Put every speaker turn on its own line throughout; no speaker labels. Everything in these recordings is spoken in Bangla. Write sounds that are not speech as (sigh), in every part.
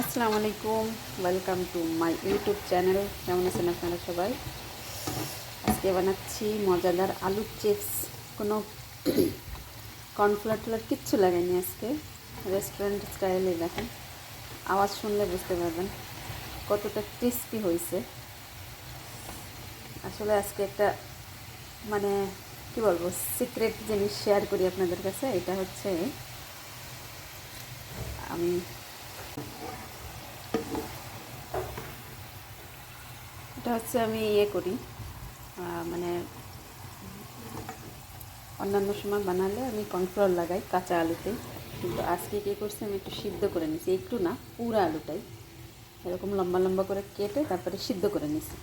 আসসালামু আলাইকুম। Welcome to my YouTube channel কেমন আছেন আপনারা সবাই? আজকে বানাচ্ছি মজাদার আলুর চিপস। কোনো কর্নফ্লাওয়ার টুলার কিচ্ছু লাগেনি আজকে। রেস্টুরেন্ট স্টাইলে দেখেন। আওয়াজ শুনলে বুঝতে পারবেন কতটা ক্রিস্পি হয়েছে। আসলে আজকে একটা মানে কি বলব সিক্রেট জিনিস শেয়ার করি আপনাদের কাছে। এটা হচ্ছে আমি এটা হচ্ছে আমি ইয়ে করি। মানে অন্যান্য সময় বানালে আমি কর্নফ্লাওয়ার লাগাই কাঁচা আলুতে। কিন্তু আজকে কী করছি, আমি একটু সিদ্ধ করে নিছি। একটু না, পুরো আলুটাই। এরকম লম্বা লম্বা করে কেটে তারপরে সিদ্ধ করে নিছি।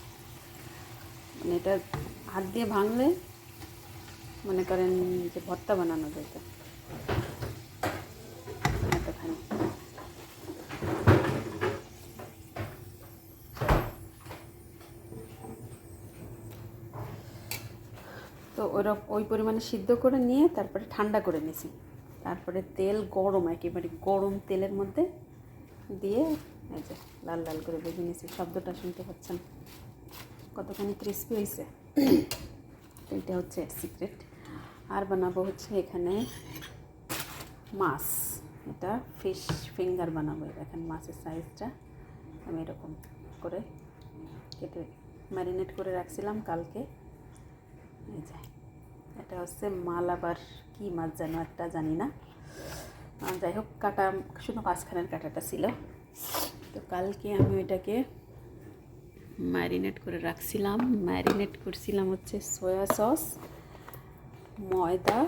মানে এটা হাত দিয়ে ভাঙলে মনে করেন যে ভর্তা বানানো যেত এতখানি তো ওরকম ওই পরিমাণে সিদ্ধ করে নিয়ে তারপরে ঠান্ডা করে নিয়েছি। তারপরে তেল গরম, একেবারে গরম তেলের মধ্যে দিয়ে এই যে লাল লাল করে ভেজে নিয়েছি। শব্দটা শুনতে পাচ্ছেন? কতখানি ক্রিস্পি হয়েছে। এটা হচ্ছে সিক্রেট আর বানাবো হচ্ছে এখানে মাছ। এটা ফিশ ফিঙ্গার বানাবো দেখেন মাছের সাইজটা আমি এরকম করে কেটে ম্যারিনেট করে রাখছিলাম কালকে। এই যে এটা হচ্ছে মালাবার কি মাছ যেন একটা জানি না। যাই হোক কাটা শুধু মাঝখানের কাটাটা ছিল। তো কালকে আমি ওইটাকে ম্যারিনেট করে রাখছিলাম। ম্যারিনেট করছিলাম হচ্ছে সয়া সস ময়দা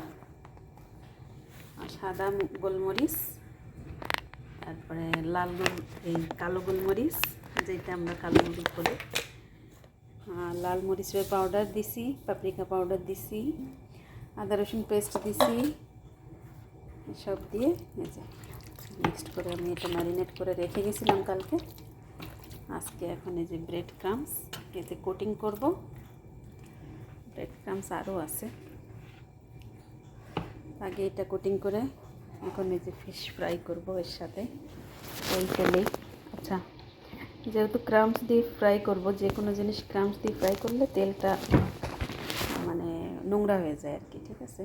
আর সাদা গোলমরিচ তারপরে লাল এই কালো গোলমরিচ যেটা আমরা কালো মরিচ আহ, লাল মরিচের পাউডার দিছি পাপরিকা পাউডার দিছি, আদা রসুন পেস্ট দিছি, সব দিয়ে মিক্সড করে আমি এটা ম্যারিনেট করে রেখে গেছিলাম কালকে। আজকে এখন এই যে ব্রেড ক্রামস এতে কোটিং করব। ব্রেড ক্রামস আরও আছে। আগে এটা কোটিং করে এখন এই যে ফিশ ফ্রাই করব এর সাথে। ওই তেলেই। আচ্ছা। যেহেতু ক্রামস দিয়ে ফ্রাই করব, যে কোনো জিনিস ক্রামস দিয়ে ফ্রাই করলে তেলটা মানে নোংরা হয়ে যায় আর কি ঠিক আছে?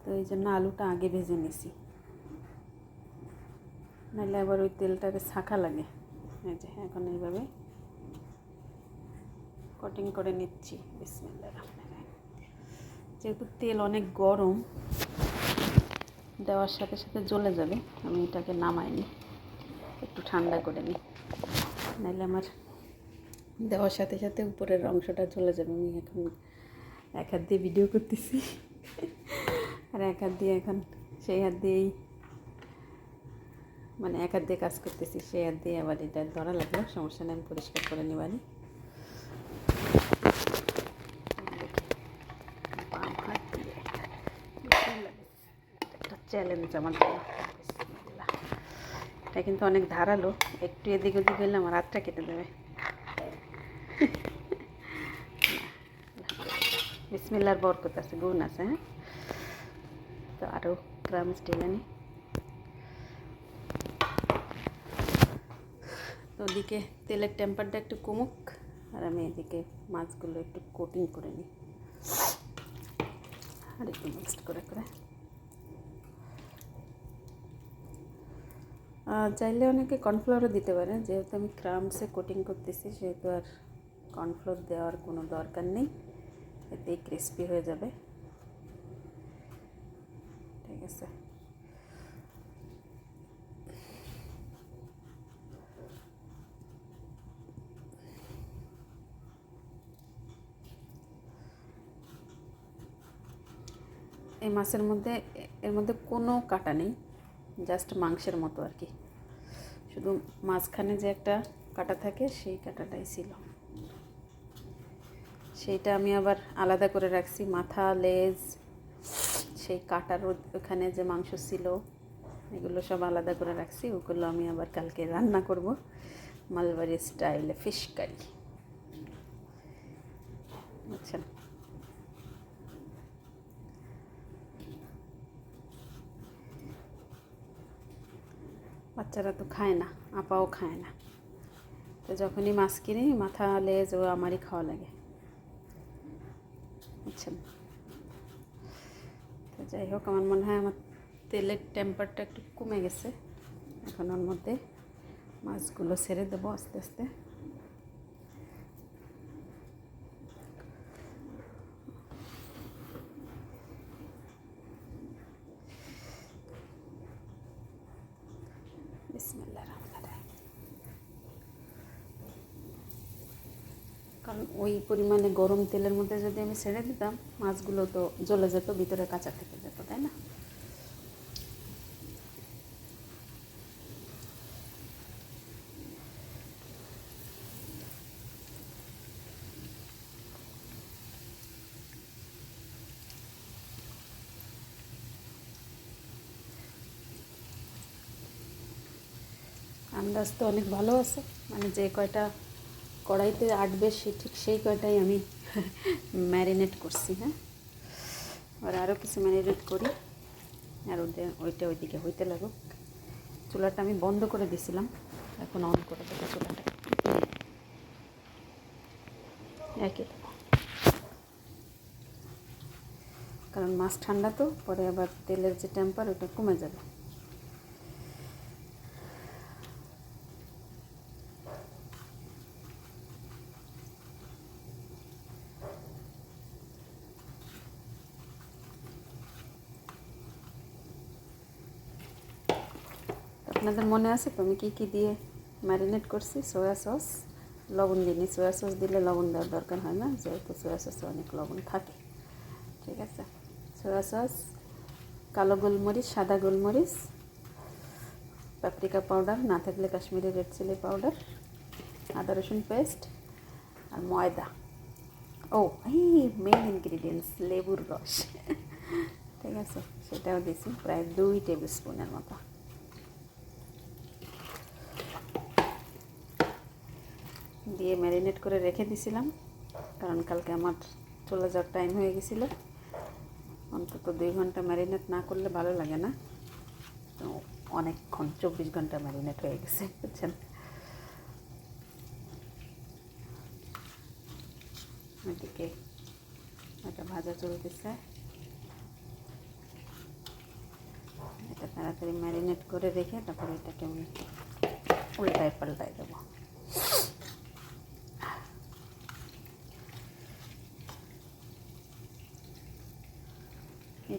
তো এই জন্য আলুটা আগে ভেজে নিছি। নাহলে আবার ওই তেলটাকে শাখা লাগে। এই যে এখন এইভাবে কটিং করে নিচ্ছি। রহমানির যেহেতু তেল অনেক গরম, দেওয়ার সাথে সাথে জ্বলে যাবে, আমি এটাকে নামাইনি। একটু ঠান্ডা করে নিই নাহলে আমার দেওয়ার সাথে সাথে উপরের অংশটা চলে যাবে। আমি এখন এক হাত দিয়ে ভিডিও করতেছি। আর এক হাত দিয়ে এখন সেই হাত দিয়েই মানে এক হাত দিয়ে কাজ করতেছি। সেই হাত দিয়ে আবার এটা ধরা লাগল। সমস্যা নেই, আমি পরিষ্কার করে নেবানি চ্যালেঞ্জ আমার। এটা কিন্তু অনেক ধারালো। একটু এদিক ওদিক হলে আমার হাতটা কেটে দেবে। বিসমিল্লার বরকত আছে, গুণ আছে হ্যাঁ? তো আরও গ্রাম স্টিল আনি। তো ওদিকে তেলের টেম্পারটা একটু কমুক, আর আমি এদিকে মাছগুলো একটু কোটিং করে নিই। আর একটু মিক্সড করে করে। চাইলে অনেকে কর্নফ্লাওয়ারও দিতে পারে। যেহেতু আমি ক্রামসে কোটিং করতেছি, সেহেতু আর কর্নফ্লোর দেওয়ার কোনো দরকার নেই। এতেই ক্রিস্পি হয়ে যাবে। ঠিক আছে। এই মাছের মধ্যে এর মধ্যে কোনো কাটা নেই জাস্ট মাংসের মতো আর কি। শুধু মাঝখানে যে একটা কাটা থাকে, সেই কাটাটাই ছিল। সেইটা আমি আবার আলাদা করে রাখছি, মাথা, লেজ, সেই কাটার ওখানে যে মাংস ছিল, এগুলো সব আলাদা করে রাখছি। ওগুলো আমি আবার কালকে রান্না করব, মালবাড়ি স্টাইলে ফিশ কারি। বুঝছেন বাচ্চারা তো খায় না, আপাও খায় না। তো যখনই মাছ কিনি, মাথা লেজ ও আমারই খাওয়া লাগে। বুঝছেন? তো যাই হোক, আমার মনে হয় আমার তেলের টেম্পারটা একটু কমে গেছে। এখন ওর মধ্যে মাছগুলো ছেড়ে দেবো আস্তে আস্তে। কারণ ওই পরিমাণে গরম তেলের মধ্যে যদি আমি ছেড়ে দিতাম, মাছগুলো তো জ্বলে যেত, ভিতরে কাঁচা থেকে যেত, তাই না? আন্দাজ তো অনেক ভালো আছে। মানে যে কয়টা কড়াইতে আটবে সে ঠিক সেই কয়টাই আমি ম্যারিনেট করছি হ্যাঁ? আর আরও কিছু ম্যারিনেট করি, আর ওদের ওইটা ওইদিকে হইতে লাগুক। চুলাটা আমি বন্ধ করে দিছিলাম, এখন অন করে দেবো চুলাটা। একই কারণ মাছ ঠান্ডা তো, পরে আবার তেলের যে টেম্পার ওটা কমে যাবে। আপনাদের মনে আছে? তো আমি কী কী দিয়ে ম্যারিনেট করছি? সয়া সস লবণ দিইনি। সয়া সস দিলে লবণ দেওয়ার দরকার হয় না, যেহেতু সয়া সসে অনেক লবণ থাকে। ঠিক আছে? সয়া সস কালো গোলমরিচ, সাদা গোলমরিচ পাপরিকা পাউডার না থাকলে কাশ্মীরি রেড চিলি পাউডার আদা রসুন পেস্ট আর ময়দা। ও, এই মেন ইনগ্রিডিয়েন্টস লেবুর রস। (laughs) ঠিক আছে? সেটাও দিয়েছি প্রায় দুই টেবিল স্পুনের মতো। দিয়ে ম্যারিনেট করে রেখে দিছিলাম, কারণ কালকে আমার চলে যাওয়ার টাইম হয়ে গেছিল। অন্তত দুই ঘণ্টা ম্যারিনেট না করলে ভালো লাগে না। তো অনেকক্ষণ, চব্বিশ ঘণ্টা ম্যারিনেট হয়ে গেছে, বুঝছেন? ওইদিকে এটা ভাজা চলতেছে। এটা তাড়াতাড়ি ম্যারিনেট করে রেখে তারপরে এটাকে আমি উল্টায় পাল্টায় দেবো।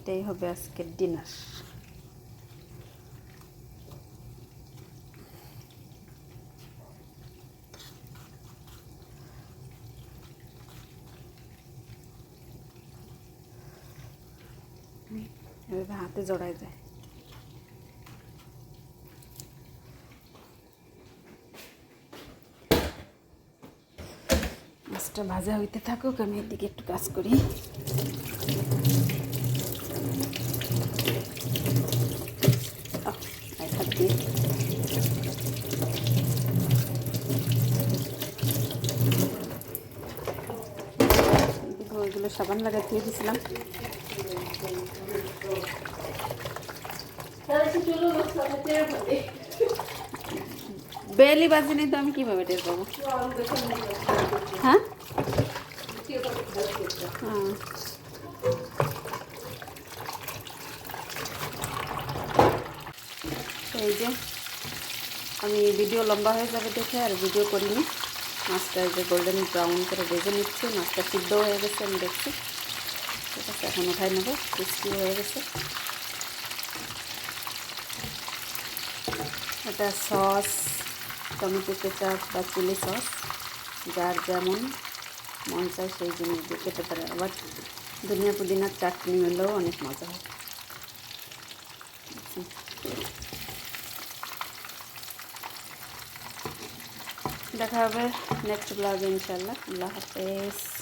এটাই হবে আজকের ডিনার এভাবে হাতে জড়ায় যায়। মাছটা ভাজা হইতে থাকুক, আমি এদিকে একটু কাজ করি আহ, এক হাত দিয়ে এদিকে ওইগুলো সাবান লাগাই দিয়ে দিয়েছিলাম বেলি বাজিনি তো আমি কীভাবে টের পাবো? হ্যাঁ? হ্যাঁ। এই যে, আমি ভিডিও লম্বা হয়ে যাবে দেখে আর ভিডিও করিনি। মাছটা যে গোল্ডেন ব্রাউন করে ভেজে নিচ্ছি। মাছটা সিদ্ধ হয়ে গেছে, আমি দেখছি। ঠিক আছে, এখন উঠাই নেব ক্রিস্পি হয়ে গেছে। এটা সস টমেটো কেচাপ বা চিলি সস যার যেমন মন চায় সেই জিনিস দিয়ে খেতে পারে। আবার ধনিয়া পুদিনার চাটনি হলেও অনেক মজা হয়। দেখা হবে নেক্সট ব্লগে ইনশাল্লাহ আল্লাহ হাফেজ।